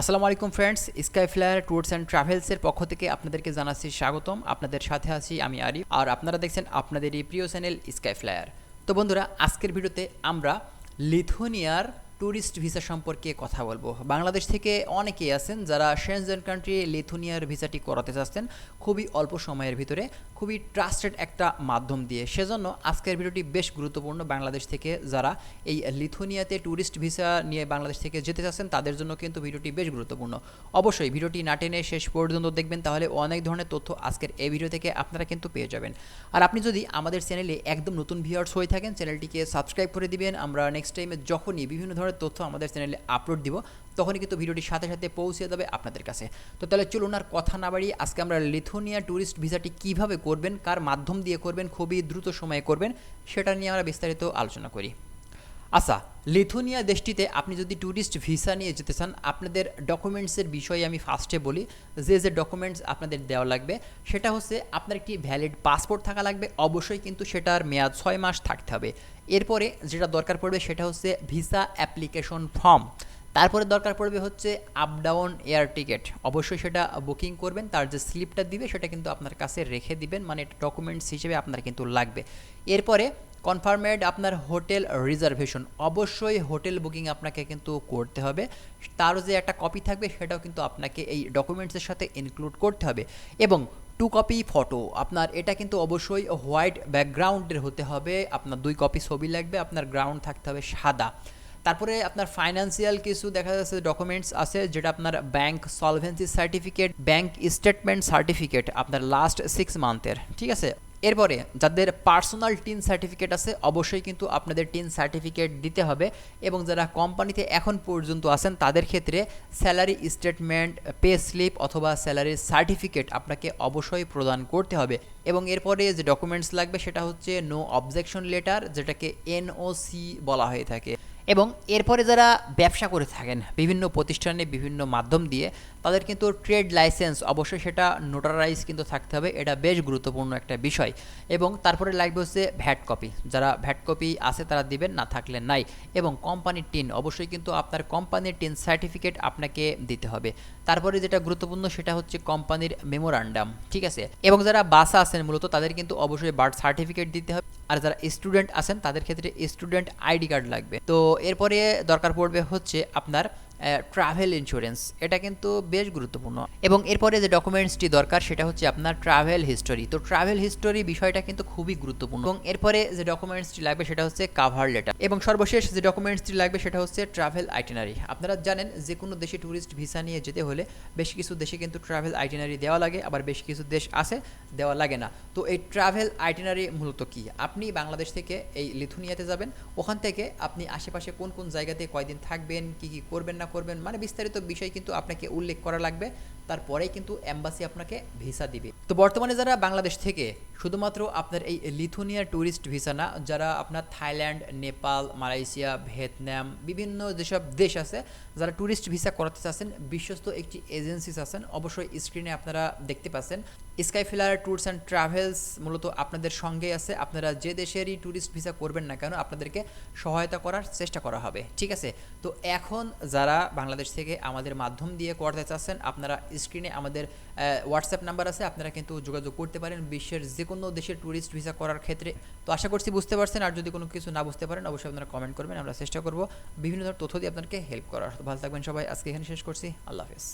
আসসালামু আলাইকুম friends Sky Flyer Tours and ট্রাভেলসের পক্ষ থেকে আপনাদেরকে জানাচ্ছি স্বাগতম। আপনাদের সাথে আছি আমি আরিফ। আর আপনারা দেখছেন আপনাদের এই প্রিয় চ্যানেল স্কাই ফ্লায়ার তো বন্ধুরা, আজকের ভিডিওতে আমরা লিথুনিয়ার ট্যুরিস্ট ভিসা সম্পর্কে কথা বলব। বাংলাদেশ থেকে অনেকেই আছেন যারা শেনজেন কান্ট্রি লিথুনিয়ার ভিসাটি করাতে চাচ্ছেন খুবই অল্প সময়ের ভিতরে, খুবই ট্রাস্টেড একটা মাধ্যম দিয়ে। সেজন্য আজকের ভিডিওটি বেশ গুরুত্বপূর্ণ। বাংলাদেশ থেকে যারা এই লিথুনিয়াতে ট্যুরিস্ট ভিসা নিয়ে বাংলাদেশ থেকে যেতে চাচ্ছেন, তাদের জন্য কিন্তু ভিডিওটি বেশ গুরুত্বপূর্ণ। অবশ্যই ভিডিওটি না টেনে শেষ পর্যন্ত দেখবেন, তাহলে অনেক ধরনের তথ্য আজকের এই ভিডিও থেকে আপনারা কিন্তু পেয়ে যাবেন। আর আপনি যদি আমাদের চ্যানেলে একদম নতুন ভিউয়ার্স হয়ে থাকেন, চ্যানেলটিকে সাবস্ক্রাইব করে দিবেন। আমরা নেক্সট টাইমে যখনই বিভিন্ন ধরনের তথ্য আমাদের চ্যানেলে আপলোড দিব, তখনই কিন্তু ভিডিওটির সাথে সাথে পৌঁছে যাবে আপনাদের কাছে। তো তাহলে চলুন আর কথা না বাড়িয়ে আজকে আমরা লিথুনিয়া ট্যুরিস্ট ভিসাটি কীভাবে করবেন, কার মাধ্যম দিয়ে করবেন, খুবই দ্রুত সময়ে করবেন, সেটা নিয়ে আমরা বিস্তারিত আলোচনা করি। আচ্ছা লিথুনিয়া দেশটিতে আপনি যদি ট্যুরিস্ট ভিসা নিয়ে যেতে চান, আপনাদের ডকুমেন্টসের বিষয়ে আমি ফার্স্টে বলি। যে যে ডকুমেন্টস আপনাদের দেওয়া লাগবে, সেটা হচ্ছে আপনার একটি ভ্যালিড পাসপোর্ট থাকা লাগবে। অবশ্যই কিন্তু সেটার মেয়াদ ছয় মাস থাকতে হবে। এরপরে যেটা দরকার পড়বে, সেটা হচ্ছে ভিসা অ্যাপ্লিকেশন ফর্ম তারপরে দরকার পড়বে হচ্ছে আপ ডাউন এয়ার টিকিট অবশ্যই সেটা বুকিং করবেন, তার যে স্লিপটা দিবে, সেটা কিন্তু আপনার কাছে রেখে দিবেন মানে ডকুমেন্টস হিসেবে আপনার কিন্তু লাগবে। এরপরে কনফার্মেড আপনার হোটেল রিজার্ভেশন। অবশ্যই হোটেল বুকিং আপনাকে কিন্তু করতে হবে। তারও যে একটা কপি থাকবে, সেটাও কিন্তু আপনাকে এই ডকুমেন্টসের সাথে ইনক্লুড করতে হবে। এবং টু কপি ফটো আপনার এটা কিন্তু অবশ্যই হোয়াইট ব্যাকগ্রাউন্ডের হতে হবে। আপনার দুই কপি ছবি লাগবে, আপনার গ্রাউন্ড থাকতে হবে সাদা। তারপরে আপনার ফাইন্যান্সিয়াল কিছু দেখা যাচ্ছে ডকুমেন্টস আছে, যেটা আপনার bank solvency certificate bank statement certificate আপনার লাস্ট সিক্স মান্থের ঠিক আছে? এরপরে যাদের পার্সোনাল টিন সার্টিফিকেট আছে, অবশ্যই কিন্তু আপনাদের টিন সার্টিফিকেট দিতে হবে এবং যারা কোম্পানিতে এখন পর্যন্ত আছেন, তাদের ক্ষেত্রে স্যালারি স্টেটমেন্ট পে স্লিপ অথবা স্যালারির সার্টিফিকেট আপনাকে অবশ্যই প্রদান করতে হবে। এবং এরপরে যে ডকুমেন্টস লাগবে, সেটা হচ্ছে নো অবজেকশন লেটার যেটাকে এনওসি বলা হয়ে থাকে। এবং এরপরে যারা ব্যবসা করে থাকেন, বিভিন্ন প্রতিষ্ঠানে বিভিন্ন মাধ্যম দিয়ে, তাদের কিন্তু ট্রেড লাইসেন্স অবশ্যই সেটা নোটারাইজ কিন্তু থাকতে হবে, এটা বেশ গুরুত্বপূর্ণ একটা বিষয়। এবং তারপরে লাগবে হচ্ছে ভ্যাট কপি। যারা ভ্যাট কপি আছে তারা দিবেন, না থাকলে নাই। এবং কোম্পানির টিন অবশ্যই কিন্তু আপনার কোম্পানির টিন সার্টিফিকেট আপনাকে দিতে হবে। তারপরে যেটা গুরুত্বপূর্ণ সেটা হচ্ছে কোম্পানির মেমোরান্ডাম ঠিক আছে? এবং যারা বাসা আছেন মূলত, তাদের কিন্তু অবশ্যই বার্থ সার্টিফিকেট দিতে হবে। আর যারা স্টুডেন্ট আছেন, তাদের ক্ষেত্রে স্টুডেন্ট আইডি কার্ড লাগবে। তো এরপরে দরকার পড়বে হচ্ছে আপনার ট্রাভেল ইন্স্যুরেন্স এটা কিন্তু বেশ গুরুত্বপূর্ণ। এবং এরপরে যে ডকুমেন্টসটি দরকার, সেটা হচ্ছে আপনার ট্রাভেল হিস্টোরি তো ট্রাভেল হিস্টোরি বিষয়টা কিন্তু খুবই গুরুত্বপূর্ণ। এবং এরপরে যে ডকুমেন্টসটি লাগবে, সেটা হচ্ছে কাভার লেটার এবং সর্বশেষ যে ডকুমেন্টসটি লাগবে, সেটা হচ্ছে ট্রাভেল আইটিনারি আপনারা জানেন যে কোনো দেশে ট্যুরিস্ট ভিসা নিয়ে যেতে হলে বেশ কিছু দেশে কিন্তু ট্রাভেল আইটিনারি দেওয়া লাগে, আবার বেশ কিছু দেশ আছে, দেওয়া লাগে না। তো এই ট্রাভেল আইটিনারি মূলত কি? আপনি বাংলাদেশ থেকে এই লিথুনিয়াতে যাবেন। ওখান থেকে আপনি আশেপাশে কোন কোন জায়গাতে কয়দিন থাকবেন, কি কি করবেন না করবেন। মানে বিস্তারিত বিষয় কিন্তু আপনাকে উল্লেখ করা লাগবে। তারপরেই কিন্তু অ্যাম্বাসি আপনাকে ভিসা দিবে। তো বর্তমানে যারা বাংলাদেশ থেকে, শুধুমাত্র আপনার এই লিথুনিয়া ট্যুরিস্ট ভিসা না, যারা আপনার থাইল্যান্ড, নেপাল, মালয়েশিয়া, ভিয়েতনাম, বিভিন্ন যেসব দেশ আছে, যারা ট্যুরিস্ট ভিসা করাতে চাচ্ছেন, বিশ্বস্ত একটি এজেন্সিস আছেন, অবশ্যই স্ক্রিনে আপনারা দেখতে পাচ্ছেন। Sky Filler Tours and Travels মূলত আপনাদের সঙ্গেই আছে। আপনারা যে দেশেরই ট্যুরিস্ট ভিসা করবেন না কেন, আপনাদেরকে সহায়তা করার চেষ্টা করা হবে, ঠিক আছে? তো এখন যারা বাংলাদেশ থেকে আমাদের মাধ্যম দিয়ে করতে চাচ্ছেন, আপনারা স্ক্রিনে আমাদের হোয়াটসঅ্যাপ নাম্বার আছে, আপনারা কিন্তু যোগাযোগ করতে পারেন বিশ্বের যে কোনো দেশের ট্যুরিস্ট ভিসা করার ক্ষেত্রে। তো আশা করছি বুঝতে পারছেন, আর যদি কোনো কিছু না বুঝতে পারেন, অবশ্যই আপনারা কমেন্ট করবেন, আমরা চেষ্টা করব বিভিন্ন ধরনের তথ্য দিয়ে আপনাদেরকে হেল্প করার। ভালো থাকবেন সবাই, আজকে এখানে শেষ করছি, আল্লাহ হাফেজ।